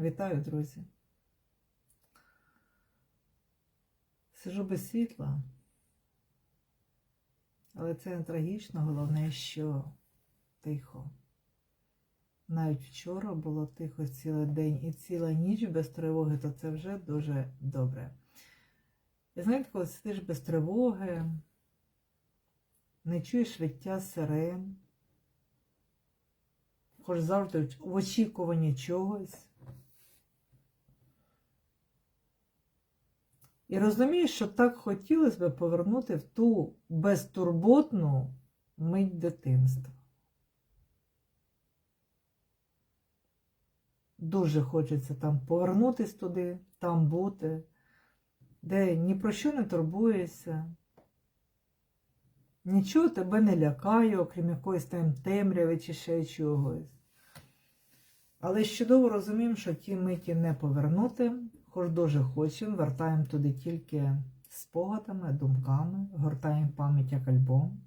Вітаю, друзі. Сижу без світла, але це не трагічно, головне, що тихо. Навіть вчора було тихо цілий день і ціла ніч без тривоги, то це вже дуже добре. І знаєте, коли сидиш без тривоги, не чуєш виття сирен, хоч завжди в очікуванні чогось. І розумієш, що так хотілося б повернути в ту безтурботну мить дитинства. Дуже хочеться там повернутися туди, там бути, де ні про що не турбуєшся, нічого тебе не лякає, окрім якоїсь там темряви чи ще чогось. Але чудово розуміємо, що ті миті не повернути, хоч дуже хочемо, вертаємо туди тільки спогадами, думками, гортаємо пам'ять як альбом.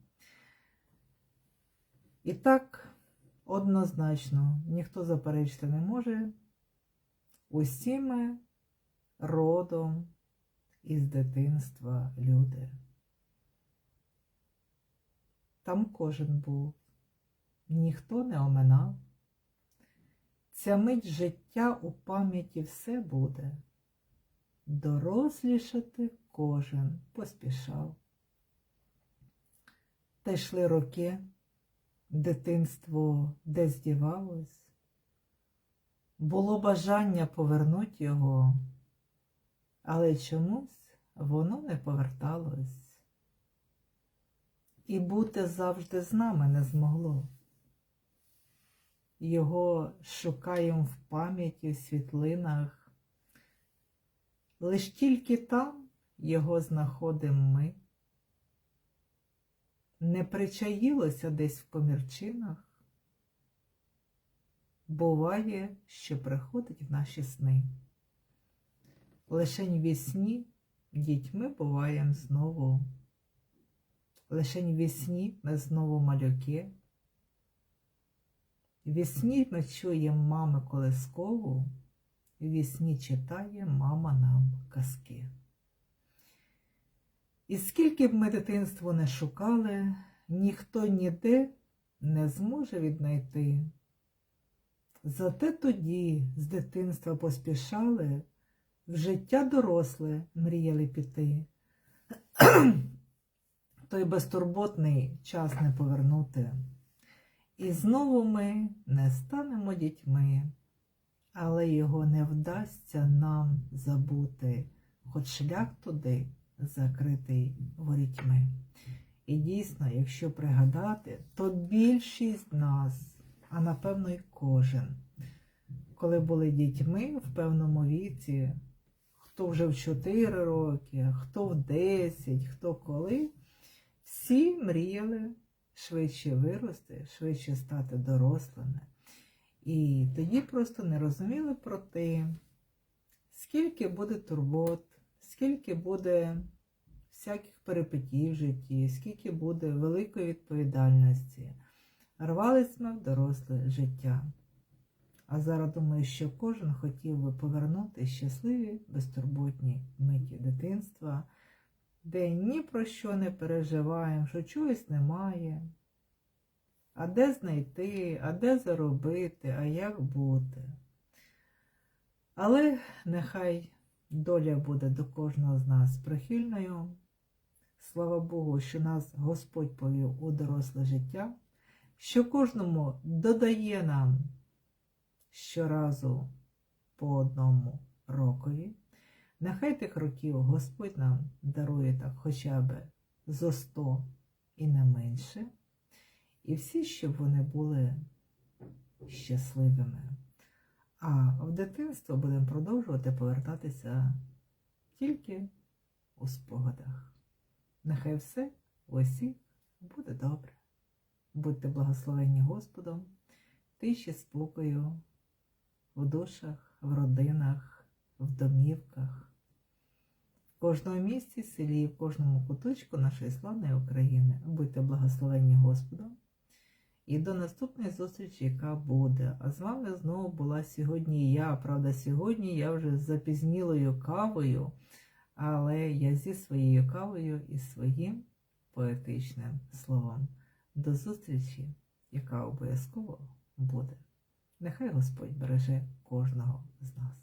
І так однозначно ніхто заперечити не може. Усі ми родом із дитинства люди. Там кожен був, ніхто не оминав. Ця мить життя у пам'яті все буде. Дорослішати кожен поспішав. Та йшли роки, дитинство десь дівалось. Було бажання повернути його, але чомусь воно не поверталось. І бути завжди з нами не змогло. Його шукаємо в пам'яті, в світлинах. Лиш тільки там його знаходимо ми. Не причаїлося десь в комірчинах. Буває, що приходить в наші сни. Лишень вісні дітьми буваємо знову. Лишень вісні ми знову малюки. Вісні ми чуємо мами колискову, вісні читає мама нам казки. І скільки б ми дитинство не шукали, ніхто ніде не зможе віднайти. Зате тоді з дитинства поспішали, в життя доросле мріяли піти. Той безтурботний час не повернути. І знову ми не станемо дітьми, але його не вдасться нам забути, хоч шлях туди закритий ворітьми. І дійсно, якщо пригадати, то більшість нас, а напевно й кожен, коли були дітьми в певному віці, хто вже в 4 роки, хто в 10, хто коли, всі мріяли швидше вирости, швидше стати дорослими. І тоді просто не розуміли про те, скільки буде турбот, скільки буде всяких перипетій в житті, скільки буде великої відповідальності. Рвались ми в доросле життя. А зараз думаю, що кожен хотів би повернути щасливі, безтурботні миті дитинства де ні про що не переживаємо, що чогось немає. А де знайти, а де заробити, а як бути. Але нехай доля буде до кожного з нас прихильною. Слава Богу, що нас Господь повів у доросле життя, що кожному додає нам щоразу по одному рокові. Нехай тих років Господь нам дарує так хоча б зо сто і не менше, і всі, щоб вони були щасливими. А в дитинство будемо продовжувати повертатися тільки у спогадах. Нехай все у усіх буде добре. Будьте благословені Господом, тиші спокою в душах, в родинах, в домівках в кожному місці, селі, в кожному куточку нашої славної України. Будьте благословенні Господом І до наступної зустрічі, яка буде. А з вами знову була сьогодні я. Правда, сьогодні я вже з запізнілою кавою, але я зі своєю кавою і своїм поетичним словом. До зустрічі, яка обов'язково буде. Нехай Господь береже кожного з нас.